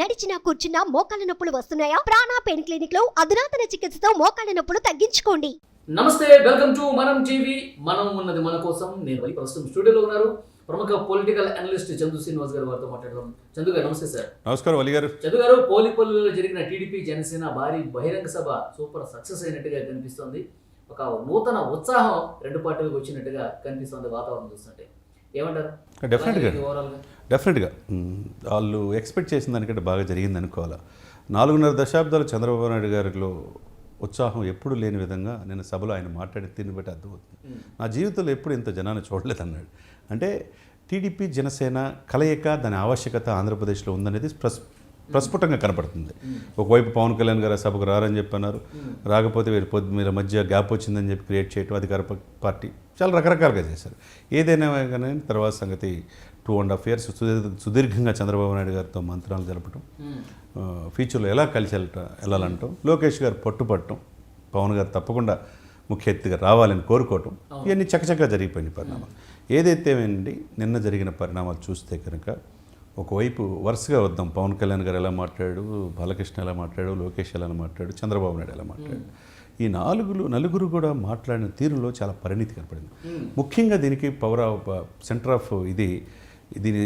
నడిచినా కూర్చున్నా మోకాళ్ళ నొప్పులు వస్తున్నాయా? ప్రాణా పెయిన్ క్లినిక్లో అధునాతన చికిత్సతో మోకాళ్ళ నొప్పులు తగ్గించుకోండి. నమస్తే వెల్కమ్ టు మనం టీవీ. మనం ఉన్నది మన కోసం. నేను వలి ప్రస్తుతం స్టూడియోలో ఉన్నారు. ప్రముఖ పొలిటికల్ అనలిస్ట్ చందు శ్రీనివాస్ గారు వారితో మాట్లాడదాం. చందు గారు నమస్తే సార్. నమస్కారం అలీ గారు. చందు గారు పోలిపల్లిలో జరిగిన టీడీపీ జనసేన భారీ బహిరంగ సభ సూపర్ సక్సెస్ అయినట్టుగా కనిపిస్తోంది. ఒక నూతన ఉత్సాహం రెండు పార్టీలకు వచ్చినట్టుగా కనిపిస్తోంది వాతావరణం చూస్తుంటే. ఏమంటారు? డెఫినెట్గా డెఫినెట్గా వాళ్ళు ఎక్స్పెక్ట్ చేసిన దానికంటే బాగా జరిగింది అనుకోవాలా. నాలుగున్నర దశాబ్దాలు చంద్రబాబు నాయుడు గారిలో ఉత్సాహం ఎప్పుడు లేని విధంగా నేను సభలో ఆయన మాట్లాడి తిని బట్టి అర్థమవుతుంది. నా జీవితంలో ఎప్పుడు ఇంత జనాన్ని చూడలేదన్నాడు అంటే టీడీపీ జనసేన కలయిక దాని ఆవశ్యకత ఆంధ్రప్రదేశ్లో ఉందనేది ప్రస్ ప్రస్ఫుటంగా కనపడుతుంది. ఒకవైపు పవన్ కళ్యాణ్ గారు సభకు రారని చెప్పన్నారు. రాకపోతే వీరి పొద్దు వీళ్ళ మధ్య గ్యాప్ వచ్చిందని చెప్పి క్రియేట్ చేయటం అధికార పార్టీ చాలా రకరకాలుగా చేశారు. ఏదైనా కానీ తర్వాత సంగతి టూ అండ్ హాఫ్ ఇయర్స్ సుదీర్ఘ సుదీర్ఘంగా చంద్రబాబు నాయుడు గారితో మంత్రాలు జరపటం ఫ్యూచర్లో ఎలా కలిసి వెళ్ళట వెళ్ళాలంటాం. లోకేష్ గారు పట్టుపట్టడం పవన్ గారు తప్పకుండా ముఖ్య ఎత్తుగా రావాలని కోరుకోవటం ఇవన్నీ చకచకా జరిగిపోయిన పరిణామాలు. ఏదైతే నిన్న జరిగిన పరిణామాలు చూస్తే కనుక ఒకవైపు వరుసగా వద్దాం. పవన్ కళ్యాణ్ గారు ఎలా మాట్లాడు బాలకృష్ణ ఎలా మాట్లాడు లోకేష్ ఎలా మాట్లాడు చంద్రబాబు నాయుడు ఎలా మాట్లాడు. ఈ నాలుగులు నలుగురు కూడా మాట్లాడిన తీరులో చాలా పరిణితి కనపడింది. ముఖ్యంగా దీనికి పవర్ ఆఫ్ సెంటర్ ఆఫ్ ఇది దీని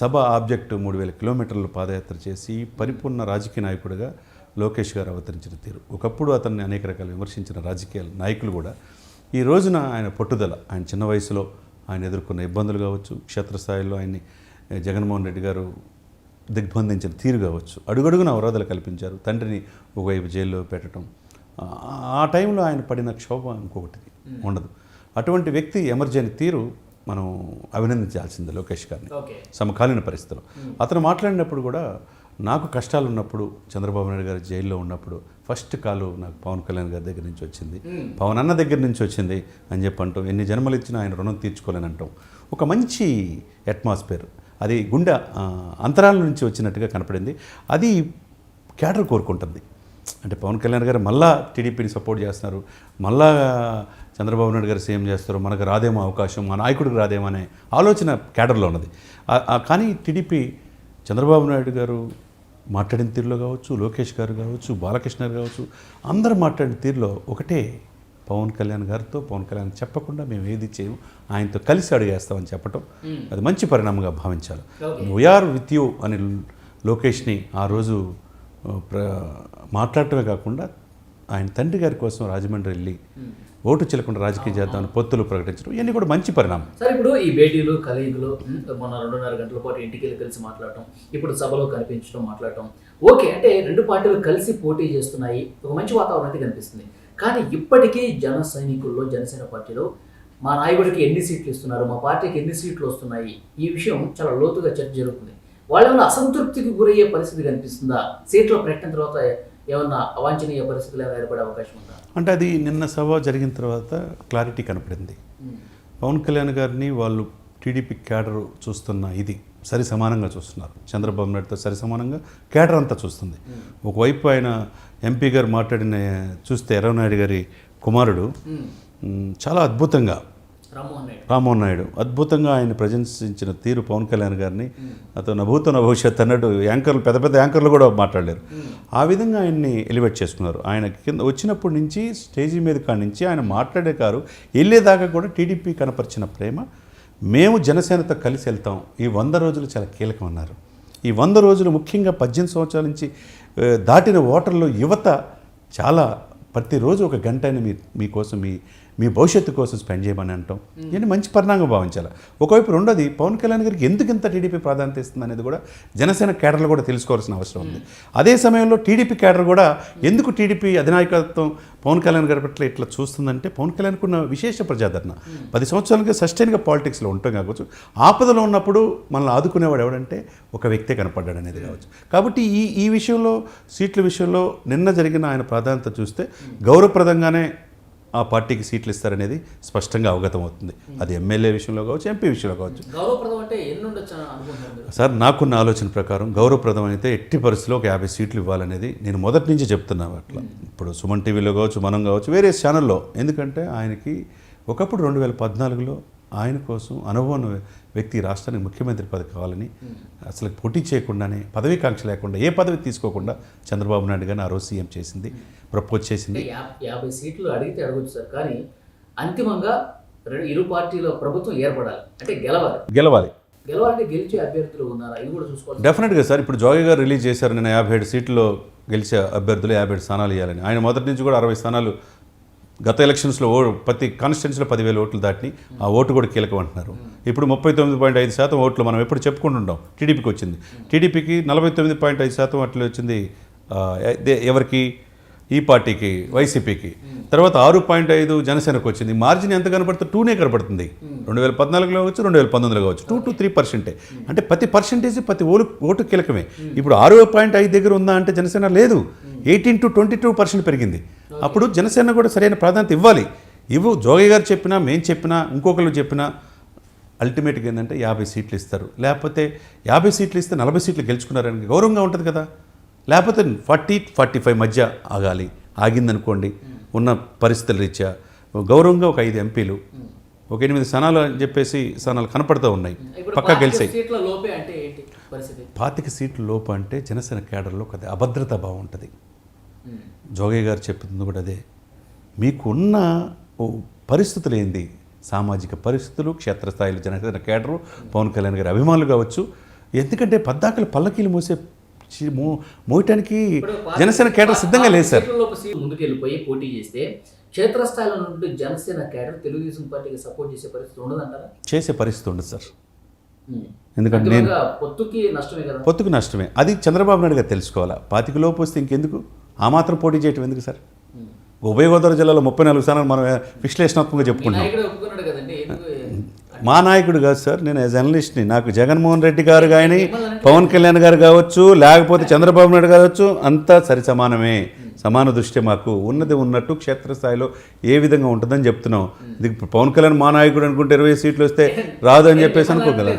సభ ఆబ్జెక్ట్ మూడు వేల కిలోమీటర్లు పాదయాత్ర చేసి పరిపూర్ణ రాజకీయ నాయకుడిగా లోకేష్ గారు అవతరించిన తీరు. ఒకప్పుడు అతన్ని అనేక రకాల విమర్శించిన రాజకీయ నాయకులు కూడా. ఈ రోజున ఆయన పట్టుదల ఆయన చిన్న వయసులో ఆయన ఎదుర్కొన్న ఇబ్బందులు కావచ్చు క్షేత్రస్థాయిలో ఆయన్ని జగన్మోహన్ రెడ్డి గారు దిగ్బంధించిన తీరు కావచ్చు. అడుగడుగున అవరోధాలు కల్పించారు. తండ్రిని ఒకవైపు జైల్లో పెట్టడం. ఆ- టైంలో ఆయన పడిన క్షోభ ఇంకొకటి ఉండదు. అటువంటి వ్యక్తి ఎమర్జెన్ తీరు మనం అభినందించాల్సిందే లోకేష్ గారిని. సమకాలీన పరిస్థితులు. అతను మాట్లాడినప్పుడు కూడా నాకు కష్టాలు ఉన్నప్పుడు చంద్రబాబు నాయుడు గారు జైల్లో ఉన్నప్పుడు ఫస్ట్ కాలు నాకు పవన్ కళ్యాణ్ గారి దగ్గర నుంచి వచ్చింది. పవన్ అన్న దగ్గర నుంచి వచ్చింది అని చెప్పి అంటాం. ఎన్ని జన్మలు ఇచ్చినా ఆయన రుణం తీర్చుకోలేని అంటాం ఒక మంచి అట్మాస్ఫియర్ అది గుండె అంతరాల నుంచి వచ్చినట్టుగా కనపడింది. అది క్యాడర్ కోరుకుంటుంది. అంటే పవన్ కళ్యాణ్ గారు మళ్ళా టీడీపీని సపోర్ట్ చేస్తున్నారు. మళ్ళా చంద్రబాబు నాయుడు గారు సీఎం చేస్తారు. మనకు రాదేమో అవకాశం మా నాయకుడికి రాదేమో అనే ఆలోచన క్యాడర్లో ఉన్నది. కానీ టీడీపీ చంద్రబాబు నాయుడు గారు మాట్లాడిన తీరులో కావచ్చు లోకేష్ గారు కావచ్చు బాలకృష్ణ గారు కావచ్చు అందరు మాట్లాడిన తీరులో ఒకటే పవన్ కళ్యాణ్ గారితో పవన్ కళ్యాణ్ చెప్పకుండా మేము ఏది చేయము ఆయనతో కలిసి అడిగేస్తామని చెప్పటం అది మంచి పరిణామంగా భావించాలి. వీఆర్ విత్ యూ అని లోకేష్ని ఆ రోజు మాట్లాడటమే కాకుండా ఆయన తండ్రి గారి కోసం రాజమండ్రి వెళ్ళి ఓటు చెల్లకుండా రాజకీయం చేద్దామని పొత్తులు ప్రకటించడం ఇవన్నీ కూడా మంచి పరిణామం. సరే ఇప్పుడు ఈ భేటీలు కలయికలు మొన్న రెండున్నర గంటల పాటు ఇంటికి వెళ్ళి కలిసి మాట్లాడటం ఇప్పుడు సభలో కనిపించడం మాట్లాడటం ఓకే అంటే రెండు పార్టీలు కలిసి పోటీ చేస్తున్నాయి ఒక మంచి వాతావరణం అయితే కనిపిస్తుంది. కానీ ఇప్పటికీ జన సైనికుల్లో జనసేన పార్టీలో మా నాయకుడికి ఎన్ని సీట్లు ఇస్తున్నారు మా పార్టీకి ఎన్ని సీట్లు వస్తున్నాయి ఈ విషయం చాలా లోతుగా చర్చ జరుగుతుంది. వాళ్ళ ఏమైనా అసంతృప్తికి గురయ్యే పరిస్థితి కనిపిస్తుందా? సీట్ల ప్రకటన తర్వాత ఏమన్నా అవాంఛనీయ పరిస్థితులు ఏమైనా ఏర్పడే అవకాశం ఉందా? అంటే అది నిన్న సభ జరిగిన తర్వాత క్లారిటీ కనపడింది. పవన్ కళ్యాణ్ గారిని వాళ్ళు టీడీపీ క్యాడర్ చూస్తున్న ఇది. సరి సమానంగా చూస్తున్నారు. చంద్రబాబు నాయుడుతో సరి సమానంగా క్యాడర్ అంతా చూస్తుంది. ఒకవైపు ఆయన ఎంపీ గారు మాట్లాడిన చూస్తే ఎర్రనాయుడు గారి కుమారుడు చాలా అద్భుతంగా రామ్మోహన్ నాయుడు. అద్భుతంగా ఆయన ప్రశంసించిన తీరు పవన్ కళ్యాణ్ గారిని అతను నభూతో భవిష్యత్ అన్నట్టు యాంకర్లు పెద్ద పెద్ద యాంకర్లు కూడా మాట్లాడలేరు. ఆ విధంగా ఆయన్ని ఎలివేట్ చేసుకున్నారు. ఆయన కింద వచ్చినప్పటి నుంచి స్టేజీ మీద కాడి నుంచి ఆయన మాట్లాడే కారు వెళ్ళేదాకా కూడా టీడీపీ కనపరిచిన ప్రేమ మేము జనసేనతో కలిసి వెళ్తాం. ఈ వంద రోజులు చాలా కీలకం అన్నారు ఈ వంద రోజులు ముఖ్యంగా పద్దెనిమిది సంవత్సరాల నుంచి దాటిన ఓటర్లు యువత చాలా ప్రతిరోజు ఒక గంట అయినా మీ మీకోసం మీ మీ భవిష్యత్తు కోసం స్పెండ్ చేయమని అంటాం. ఇవన్నీ మంచి పరిణామం భావించాలి? ఒకవైపు రెండోది పవన్ కళ్యాణ్ గారికి ఎందుకు ఇంత టీడీపీ ప్రాధాన్యత ఇస్తుంది అనేది కూడా జనసేన కేడర్లు కూడా తెలుసుకోవాల్సిన అవసరం ఉంది. అదే సమయంలో టీడీపీ కేడర్ కూడా ఎందుకు టీడీపీ అధినాయకత్వం పవన్ కళ్యాణ్ గారి పట్ల ఇట్లా చూస్తుందంటే పవన్ కళ్యాణ్కి ఉన్న విశేష ప్రజాదరణ. పది సంవత్సరాలుగా సస్టైన్గా పాలిటిక్స్లో ఉంటాం కావచ్చు. ఆపదలో ఉన్నప్పుడు మనల్ని ఆదుకునేవాడు ఎవడంటే ఒక వ్యక్తే కనపడ్డాడు అనేది కావచ్చు. కాబట్టి ఈ ఈ విషయంలో సీట్ల విషయంలో నిన్న జరిగిన ఆయన ప్రాధాన్యత చూస్తే గౌరవప్రదంగానే ఆ పార్టీకి సీట్లు ఇస్తారనేది స్పష్టంగా అవగతం అవుతుంది అది ఎమ్మెల్యే విషయంలో కావచ్చు ఎంపీ విషయంలో కావచ్చు? సార్ నాకున్న ఆలోచన ప్రకారం గౌరవప్రదం అయితే ఎట్టి పరిస్థితిలో ఒక యాభై సీట్లు ఇవ్వాలనేది నేను మొదటి నుంచి చెప్తున్నాను అట్లా. ఇప్పుడు సుమన్ టీవీలో కావచ్చు మనం కావచ్చు వేరే ఛానల్లో ఎందుకంటే ఆయనకి ఒకప్పుడు రెండు వేల పద్నాలుగులో ఆయన కోసం అనుభవం వ్యక్తి రాష్ట్రానికి ముఖ్యమంత్రి పదవి కావాలని అసలు పోటీ చేయకుండానే పదవీకాంక్ష లేకుండా ఏ పదవి తీసుకోకుండా చంద్రబాబు నాయుడు గారిని ఆ రోజు సీఎం చేసింది ప్రపోజ్ చేసింది. యాభై సీట్లు అడిగితే అడగొచ్చు సార్ కానీ అంతిమంగా ఇరు పార్టీల ప్రభుత్వం ఏర్పడాలి అంటే గెలవాలి. గెలవాలి. గెలవాలంటే గెలిచే అభ్యర్థులు ఉన్నారా? ఇది కూడా చూసుకోవాలి డెఫినెట్గా సార్ ఇప్పుడు జోగి గారు రిలీజ్ చేశారు నేను యాభై ఏడు సీట్లో గెలిచే అభ్యర్థులు యాభై ఏడు స్థానాలు ఇవ్వాలని ఆయన మొదటి నుంచి కూడా అరవై స్థానాలు గత ఎలక్షన్స్లో ఓ ప్రతి కాన్స్టిట్యున్సీలో పదివేల ఓట్లు దాటి ఆ ఓటు కూడా కీలకం అంటున్నారు ఇప్పుడు ముప్పై తొమ్మిది పాయింట్ ఐదు శాతం ఓట్లు మనం ఎప్పుడు చెప్పుకుంటుంటాం. టీడీపీకి వచ్చింది. టీడీపీకి నలభై తొమ్మిది పాయింట్ ఐదు శాతం అట్లా వచ్చింది ఎవరికి? ఈ పార్టీకి వైసీపీకి. తర్వాత ఆరు పాయింట్ ఐదు జనసేనకు వచ్చింది. మార్జిన్ ఎంత కనపడుతుంది టూనే కనపడుతుంది. రెండు వేల పద్నాలుగులో కావచ్చు రెండు వేల పంతొమ్మిదిలో కావచ్చు. టూ టు త్రీ పర్సెంటే. అంటే ప్రతి పర్సెంటేజ్ ప్రతి ఓలు ఓటు కీలకమే. ఇప్పుడు ఆరు పాయింట్ ఐదు దగ్గర ఉందా అంటే జనసేన లేదు. Eighteen to twenty two percent పెరిగింది. అప్పుడు జనసేన కూడా సరైన ప్రాధాన్యత ఇవ్వాలి. ఇవ్వు జోగి గారు చెప్పినా మేము చెప్పినా ఇంకొకరు చెప్పినా అల్టిమేట్గా ఏంటంటే యాభై సీట్లు ఇస్తారు. లేకపోతే యాభై సీట్లు ఇస్తే నలభై సీట్లు గెలుచుకున్నారని గౌరవంగా ఉంటుంది కదా. లేకపోతే ఫార్టీ ఫార్టీ ఫైవ్ మధ్య ఆగాలి. ఆగిందనుకోండి ఉన్న పరిస్థితుల రీత్యా గౌరవంగా ఒక ఐదు ఎంపీలు ఒక ఎనిమిది స్థానాలు అని చెప్పేసి స్థానాలు కనపడుతూ ఉన్నాయి. పక్కా గెలిచాయి. పాతిక సీట్లు లోపు అంటే జనసేన కేడర్లో కొద్ది అభద్రతా భావం ఉంటుంది. జోగయ్య గారు చెప్తుంది కూడా అదే. మీకున్న పరిస్థితులు ఏంది? సామాజిక పరిస్థితులు క్షేత్రస్థాయిలో జనసేన కేడరు పవన్ కళ్యాణ్ గారి అభిమానులు కావచ్చు. ఎందుకంటే పద్దాకలు పల్లకీలు మోసే మో మోయటానికి జనసేన కేడర్ సిద్ధంగా లేదు సార్. ముందుకెళ్ళిపోయి పోటీ చేస్తే క్షేత్రస్థాయిలో నుండి జనసేన కేడర్ తెలుగుదేశం పార్టీకి సపోర్ట్ చేసే పరిస్థితి ఉండదంటారా? చేసే పరిస్థితి ఉండదు సార్. ఎందుకంటే నేను పొత్తుకి నష్టమే కదా. పొత్తుకు నష్టమే. అది చంద్రబాబు నాయుడు గారు తెలుసుకోవాలా? పాతిక లోపు వస్తే ఇంకెందుకు? ఆ మాత్రం పోటీ చేయటం ఎందుకు సార్. ఉభయ గోదావరి జిల్లాలో ముప్పై నాలుగు స్థానాలు మనం విశ్లేషణాత్మకంగా చెప్పుకుంటున్నాం. ఎందుకు? మా నాయకుడు కాదు సార్ నేను జర్నలిస్ట్ని నాకు జగన్మోహన్ రెడ్డి గారు కానీ పవన్ కళ్యాణ్ గారు కావచ్చు లేకపోతే చంద్రబాబు నాయుడు కావచ్చు అంతా సరి సమానమే. సమాన దృష్టి మాకు. ఉన్నది ఉన్నట్టు క్షేత్రస్థాయిలో ఏ విధంగా ఉంటుందని చెప్తున్నాం. ఇది పవన్ కళ్యాణ్ మా నాయకుడు అనుకుంటే ఇరవై సీట్లు వస్తే రాదు అని చెప్పేసి అనుకోగలరు?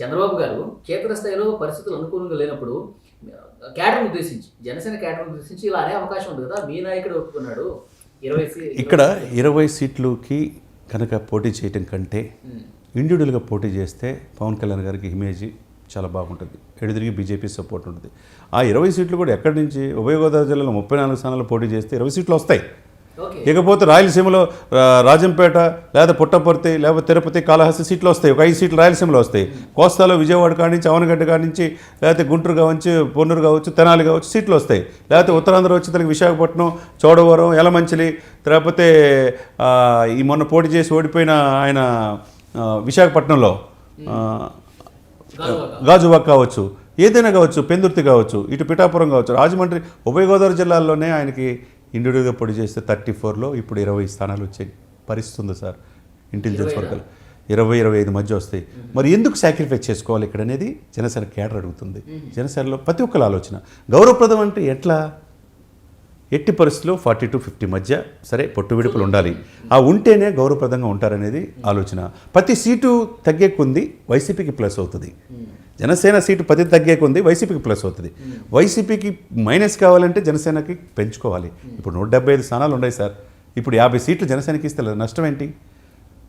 చంద్రబాబు గారు క్షేత్రస్థాయిలో పరిస్థితులు అనుకూలంగా లేనప్పుడు క్యాడర్ ఉద్దేశించి జనసేన క్యాడర్ ఉద్దేశించి ఇలా అనే అవకాశం ఉంది కదా మీ నాయకుడు ఒప్పుకున్నాడు ఇరవై ఇక్కడ ఇరవై సీట్లుకి కనుక పోటీ చేయటం కంటే. ఇండివిజువల్గా పోటీ చేస్తే పవన్ కళ్యాణ్ గారికి ఇమేజ్ చాలా బాగుంటుంది. ఎడుదిరిగి బీజేపీ సపోర్ట్ ఉంటుంది. ఆ ఇరవై సీట్లు కూడా ఎక్కడి నుంచి ఉభయ గోదావరి జిల్లాలో ముప్పై నాలుగు స్థానాలు పోటీ చేస్తే ఇరవై సీట్లు వస్తాయి. ఇకపోతే రాయలసీమలో రాజంపేట లేదా పుట్టపర్తి లేకపోతే తిరుపతి కాళహస్తి సీట్లు వస్తాయి. ఒక ఐదు సీట్లు రాయలసీమలో వస్తాయి. కోస్తాలో విజయవాడ కాడి నుంచి అవనగడ్డ కాడి నుంచి లేకపోతే గుంటూరు కావచ్చు పొన్నూరు కావచ్చు తెనాలి కావచ్చు సీట్లు వస్తాయి. లేకపోతే ఉత్తరాంధ్ర వచ్చి తనకి విశాఖపట్నం చోడవరం యలమంచిలి లేకపోతే ఈ మొన్న పోటీ చేసి ఓడిపోయిన ఆయన విశాఖపట్నంలో. గాజువాక్ కావచ్చు ఏదైనా కావచ్చు పెందుర్తి కావచ్చు ఇటు పిఠాపురం కావచ్చు రాజమండ్రి ఉభయ గోదావరి జిల్లాల్లోనే ఆయనకి ఇండివిజువల్గా పొడి చేస్తే థర్టీ ఫోర్లో ఇప్పుడు ఇరవై స్థానాలు వచ్చే పరిస్థితి ఉంది సార్ ఇంటెలిజెన్స్ వర్గాలు. ఇరవై ఇరవై ఐదు మధ్య వస్తాయి. మరి ఎందుకు సాక్రిఫైస్ చేసుకోవాలి ఇక్కడ అనేది జనసేన కేడర్ అడుగుతుంది. జనసేనలో ప్రతి ఒక్కరు ఆలోచన. గౌరవప్రదం అంటే ఎట్లా? ఎట్టి పరిస్థితుల్లో ఫార్టీ టు ఫిఫ్టీ మధ్య సరే పొట్టు విడుపులు ఉండాలి. ఆ ఉంటేనే గౌరవప్రదంగా ఉంటారనేది ఆలోచన. ప్రతి సీటు తగ్గే కొంది వైసీపీకి ప్లస్ అవుతుంది. జనసేన సీటు పది తగ్గే కొంది వైసీపీకి ప్లస్ అవుతుంది. వైసీపీకి మైనస్ కావాలంటే జనసేనకి పెంచుకోవాలి. ఇప్పుడు నూట డెబ్బై ఐదు స్థానాలు ఉన్నాయి సార్. ఇప్పుడు యాభై సీట్లు జనసేనకి ఇస్తే నష్టం ఏంటి?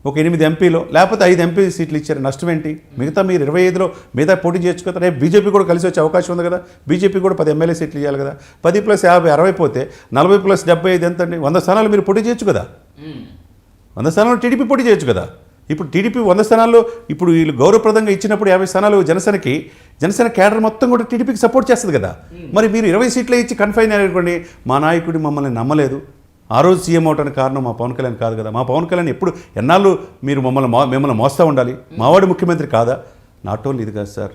ఒక ఎనిమిది ఎంపీలో లేకపోతే ఐదు ఎంపీ సీట్లు ఇచ్చారు నష్టం ఏంటి? మిగతా మీరు ఇరవై ఐదులో మిగతా పోటీ చేయొచ్చు కదా రేపు బీజేపీ కూడా కలిసి వచ్చే అవకాశం ఉంది కదా. బీజేపీ కూడా పది ఎమ్మెల్యే సీట్లు ఇవ్వాలి కదా. పది ప్లస్ యాభై అరవై పోతే నలభై ప్లస్ డెబ్బై ఐదు ఎంత అండి వంద స్థానాలు మీరు పోటీ చేయొచ్చు కదా. వంద స్థానాలు టీడీపీ పోటీ చేయొచ్చు కదా. ఇప్పుడు టీడీపీ వంద స్థానాల్లో ఇప్పుడు వీళ్ళు గౌరవప్రదంగా ఇచ్చినప్పుడు యాభై స్థానాలు జనసేనకి జనసేన కేడర్ మొత్తం కూడా టీడీపీకి సపోర్ట్ చేస్తుంది కదా. మరి మీరు ఇరవై సీట్లే ఇచ్చి కన్ఫైన్ అనుకోండి మా నాయకుడు మమ్మల్ని నమ్మలేదు. ఆ రోజు సీఎం అవటానికి కారణం మా పవన్ కళ్యాణ్ కాదు కదా. మా పవన్ కళ్యాణ్ ఎప్పుడు ఎన్నాళ్ళు మీరు మమ్మల్ని మో మిమ్మల్ని మోస్తూ ఉండాలి? మావాడి ముఖ్యమంత్రి కాదా? నాట్ ఓన్లీ ఇది కాదు సార్.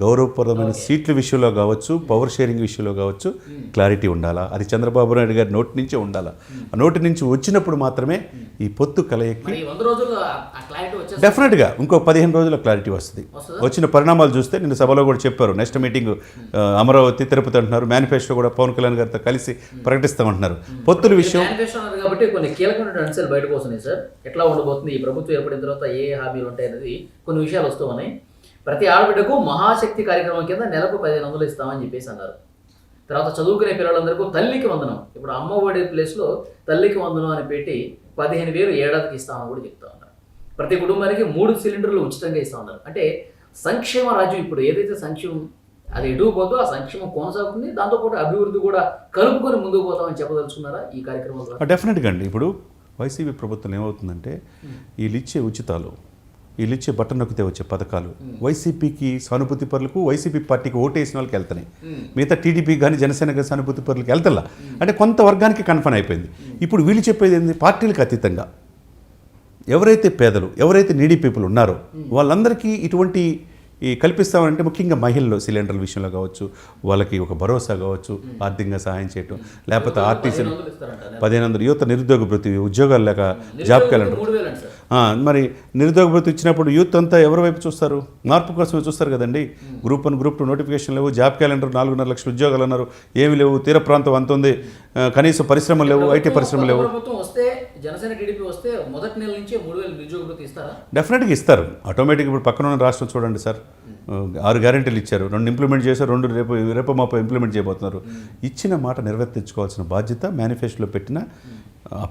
గౌరవప్రదమైన సీట్ల విషయంలో కావచ్చు పవర్ షేరింగ్ విషయంలో కావచ్చు క్లారిటీ ఉండాలా? అది చంద్రబాబు నాయుడు గారి నోటి నుంచే ఉండాలా? ఆ నోటి నుంచి వచ్చినప్పుడు మాత్రమే ఈ పొత్తు కలయికి మరి ఈ వంద రోజుల్లో ఆ- ఆ క్లారిటీ వచ్చేస్తుంది. డెఫినెట్గా ఇంకో పదిహేను రోజుల క్లారిటీ వస్తుంది? వచ్చిన పరిణామాలు చూస్తే నిన్న సభలో కూడా చెప్పారు. నెక్స్ట్ మీటింగ్ ఆ, అమరావతి తిరుపతి అంటున్నారు. మేనిఫెస్టో కూడా పవన్ కళ్యాణ్ గారితో కలిసి ప్రకటిస్తామంటున్నారు. పొత్తుల విషయం కాబట్టి కొన్ని కీలకమైన అంశాలు బయటకు వస్తున్నాయి సార్ ఎట్లా ఉండబోతుంది? ఈ ప్రభుత్వం ఏర్పడిన తర్వాత ఏ హామీలు ఉంటాయి అనేది కొన్ని విషయాలు వస్తూ ఉన్నాయి. ప్రతి ఆడబిడ్డకు మహాశక్తి కార్యక్రమం కింద నెలకు పదిహేను వందలు ఇస్తామని చెప్పేసి అన్నారు. తర్వాత చదువుకునే పిల్లలందరికీ తల్లికి వందనం. ఇప్పుడు అమ్మ ఒడి ప్లేస్లో తల్లికి వందనం అని పెట్టి పదిహేను వేలు ఏడాదికి ఇస్తామని కూడా చెప్తా ఉన్నారు. ప్రతి కుటుంబానికి మూడు సిలిండర్లు ఉచితంగా ఇస్తా ఉన్నారు. అంటే సంక్షేమ రాజ్యం ఇప్పుడు ఏదైతే సంక్షేమం అది ఎటు పోతుందో ఆ సంక్షేమం కొనసాగుతుంది. దాంతోపాటు అభివృద్ధి కూడా కలుపుకొని ముందుకు పోతామని చెప్పదలుచుకున్నారా ఈ కార్యక్రమం డెఫినెట్గా అండి. ఇప్పుడు వైసీపీ ప్రభుత్వం ఏమవుతుందంటే వీళ్ళు ఇచ్చే ఉచితాలు వీళ్ళు ఇచ్చే బట్టన్ నొక్కితే వచ్చే పథకాలు. వైసీపీకి సానుభూతి పరులకు వైసీపీ పార్టీకి ఓటేసిన వాళ్ళకి వెళ్తున్నాయి మిగతా టీడీపీ కానీ జనసేన సానుభూతి పరులకు వెళ్తలా? అంటే కొంత వర్గానికి కన్ఫర్మ్ అయిపోయింది. ఇప్పుడు వీళ్ళు చెప్పేది ఏంది? పార్టీలకు అతీతంగా. ఎవరైతే పేదలు ఎవరైతే నీడీ పీపుల్ ఉన్నారో వాళ్ళందరికీ ఇటువంటి ఈ కల్పిస్తామంటే ముఖ్యంగా మహిళలు సిలిండర్ల విషయంలో కావచ్చు వాళ్ళకి ఒక భరోసా కావచ్చు ఆర్థికంగా సహాయం చేయటం లేకపోతే ఆర్టీసీ పదిహేను వందలు ఇస్తారంట పదిహేను వందలు యువత నిరుద్యోగ భృతి ఉద్యోగాలు లేక జాబ్ క్యాలెండర్ మరి నిరుద్యోగ భృతి ఇచ్చినప్పుడు యూత్ అంతా ఎవరి వైపు చూస్తారు? మార్పు కోసమే చూస్తారు కదండి. Group one group two notification లేవు జాబ్ క్యాలెండర్ నాలుగున్నర లక్షల ఉద్యోగాలు అన్నారు ఏమి లేవు తీర ప్రాంతం అంత ఉంది కనీసం పరిశ్రమలు లేవు ఐటీ పరిశ్రమలు లేవు. ప్రభుత్వం వస్తే జనసేన టీడీపీ వస్తే మొదటి నెల నుంచే మూడు వేలు నిరుద్యోగ భృతి ఇస్తారా? డెఫినెట్గా ఇస్తారు. ఆటోమేటిక్ ఇప్పుడు పక్కన ఉన్న రాష్ట్రం చూడండి సార్. ఆరు గ్యారెంటీలు ఇచ్చారు. రెండు ఇంప్లిమెంట్ చేశారు రెండు రేపు రేపు మాపో ఇంప్లిమెంట్ చేయబోతున్నారు. ఇచ్చిన మాట నెరవేర్తించుకోవాల్సిన బాధ్యత మేనిఫెస్టోలో పెట్టిన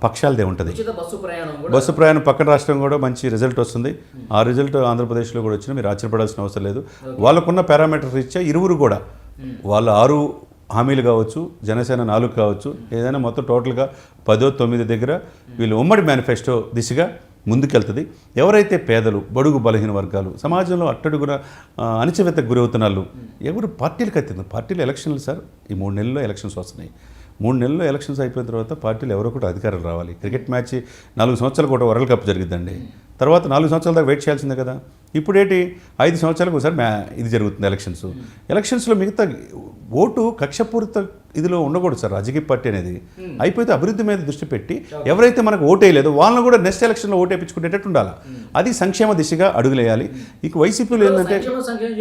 పక్షాలదే ఉంటుంది. బస్సు ప్రయాణం కూడా బస్సు ప్రయాణం పక్కన రాష్ట్రం కూడా మంచి రిజల్ట్ వస్తుంది. ఆ రిజల్ట్ ఆంధ్రప్రదేశ్లో కూడా వచ్చిన మీరు ఆశ్చర్యపడాల్సిన అవసరం లేదు. వాళ్ళకున్న పారామీటర్స్ ఇచ్చా ఇరువురు కూడా వాళ్ళు ఆరు హామీలు కావచ్చు జనసేన నాలుగు కావచ్చు ఏదైనా మొత్తం టోటల్గా పదో తొమ్మిది దగ్గర వీళ్ళు ఉమ్మడి మేనిఫెస్టో దిశగా ముందుకెళ్తుంది. ఎవరైతే పేదలు బడుగు బలహీన వర్గాలు సమాజంలో అట్టడుగున అణచివేతకు గురవుతున్న వాళ్ళు ఎవరు పార్టీలకు అత్యంత పార్టీలు ఎలక్షన్లు సార్. ఈ మూడు నెలల్లో ఎలక్షన్స్ వస్తున్నాయి. మూడు నెలల్లో ఎలక్షన్స్ అయిపోయిన తర్వాత పార్టీలు ఎవరో ఒకటి అధికారం రావాలి. క్రికెట్ మ్యాచ్ నాలుగు సంవత్సరాలు కూడా వరల్డ్ కప్ జరిగిద్దండి. తర్వాత నాలుగు సంవత్సరాల దాకా వెయిట్ చేయాల్సిందే కదా. ఇప్పుడేంటి? ఐదు సంవత్సరాలకు ఒకసారి మ్యా ఇది జరుగుతుంది ఎలక్షన్స్. ఎలక్షన్స్లో మిగతా ఓటు కక్షపూరిత ఇదిలో ఉండకూడదు సార్ రాజకీయ పార్టీ అనేది. అయిపోతే అభివృద్ధి మీద దృష్టి పెట్టి ఎవరైతే మనకు ఓటేయలేదో వాళ్ళని కూడా నెక్స్ట్ ఎలక్షన్లో ఓటేపించుకునేటట్టు ఉండాలి. అది సంక్షేమ దిశగా అడుగులేయాలి. ఇక వైసీపీలో ఏంటంటే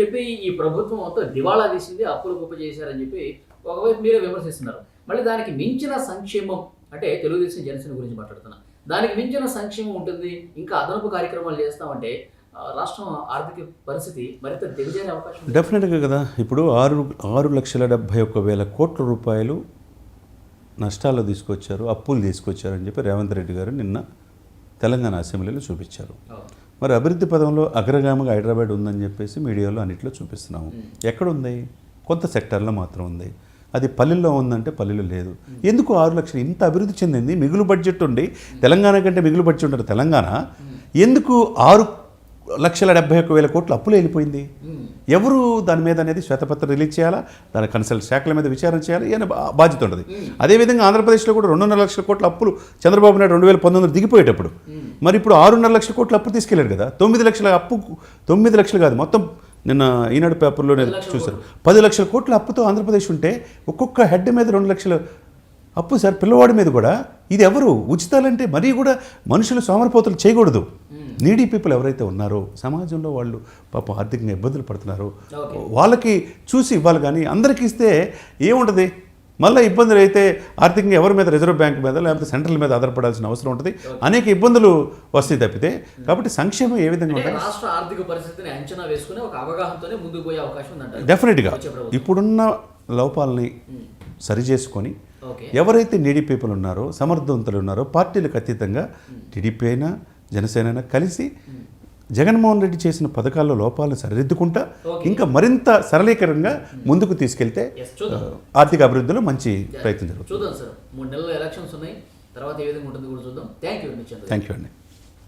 చెప్పి ఈ ప్రభుత్వం మొత్తం దివాళా తీసింది అప్పులు గొప్ప చేశారని చెప్పి ఒకవైపు మీరే విమర్శిస్తున్నారు. మళ్ళీ దానికి మించిన సంక్షేమం అంటే తెలుగుదేశం జనసేన గురించి మాట్లాడుతున్నా. దానికి మించిన సంక్షేమం ఉంటుంది ఇంకా అదనపు కార్యక్రమాలు చేస్తామంటే రాష్ట్రం ఆర్థిక పరిస్థితి మరింత దిగజారే అవకాశం. డెఫినెట్గా కదా. ఇప్పుడు ఆరు ఆరు లక్షల డెబ్భై ఒక్క వేల కోట్ల రూపాయలు నష్టాలు తీసుకొచ్చారు అప్పులు తీసుకొచ్చారు అని చెప్పి రేవంత్ రెడ్డి గారు నిన్న తెలంగాణ అసెంబ్లీలో చూపించారు. మరి అభివృద్ధి పదంలో అగ్రగామిగా హైదరాబాద్ ఉందని చెప్పేసి మీడియాలో అన్నిట్లో చూపిస్తున్నాము. ఎక్కడ ఉంది? కొంత సెక్టార్లో మాత్రం ఉంది. అది పల్లెల్లో ఉందంటే పల్లెల్లో లేదు. ఎందుకు ఆరు లక్షలు? ఇంత అభివృద్ధి చెందింది. మిగులు బడ్జెట్ ఉండి తెలంగాణ కంటే మిగులు బడ్జెట్ ఉంటుంది తెలంగాణ. ఎందుకు ఆరు లక్షల డెబ్బై ఒక్క వేల కోట్లు అప్పులు వెళ్ళిపోయింది? ఎవరు దాని మీద అనేది శ్వేతపత్రం రిలీజ్ చేయాలా? దాని కన్సల్ట్ శాఖల మీద విచారణ చేయాలి? ఈయన బాధ్యత ఉంటుంది. అదేవిధంగా ఆంధ్రప్రదేశ్లో కూడా రెండున్నర లక్షల కోట్ల అప్పులు చంద్రబాబు నాయుడు రెండు వేల పంతొమ్మిది దిగిపోయేటప్పుడు. మరి ఇప్పుడు ఆరున్నర లక్షల కోట్ల అప్పు తీసుకెళ్ళారు కదా. తొమ్మిది లక్షల అప్పు తొమ్మిది లక్షలు కాదు. మొత్తం నిన్న ఈనాడు పేపర్లో నేను చూశాను పది లక్షల కోట్ల అప్పుతో ఆంధ్రప్రదేశ్ ఉంటే ఒక్కొక్క హెడ్ మీద రెండు లక్షల అప్పు సార్ పిల్లవాడి మీద కూడా. ఇది ఎవరు? ఉచితాలంటే మరీ కూడా మనుషులు సోమరపోతులు చేయకూడదు. నీడీ పీపుల్ ఎవరైతే ఉన్నారో సమాజంలో వాళ్ళు పాపం ఆర్థికంగా ఇబ్బందులు పడుతున్నారో. వాళ్ళకి చూసి ఇవ్వాలి కానీ అందరికీ ఇస్తే ఏముంటుంది? మళ్ళీ ఇబ్బందులు అయితే ఆర్థికంగా ఎవరి మీద రిజర్వ్ బ్యాంక్ మీద లేకపోతే సెంట్రల్ మీద ఆధారపడాల్సిన అవసరం ఉంటుంది. అనేక ఇబ్బందులు వస్తాయి తప్పితే కాబట్టి సంక్షేమం ఏ విధంగా ఉంటుంది రాష్ట్ర ఆర్థిక పరిస్థితిని అంచనా వేసుకుని ఒక అవగాహనతోనే ముందుకు పోయే అవకాశం ఉందంటారు. డెఫినెట్గా. ఇప్పుడున్న లోపాలని సరిచేసుకొని ఎవరైతే నీడీ పీపుల్ ఉన్నారో సమర్థవంతులు ఉన్నారో పార్టీలకు అతీతంగా టీడీపీ అయినా జనసేన అయినా కలిసి జగన్మోహన్ రెడ్డి చేసిన పథకాల్లో లోపాలను సరిదిద్దుకుంటా ఇంకా మరింత సరళీకరంగా ముందుకు తీసుకెళ్తే ఆర్థిక అభివృద్ధిలో మంచి ప్రయత్నం జరుగుతుంది. చూద్దాం సార్. మూడు నెలలు ఎలక్షన్స్ ఉన్నాయి. తర్వాత ఏ విధంగా ఉంటుంది కూడా చూద్దాం. థ్యాంక్ యూ అండి థ్యాంక్ యూ అండి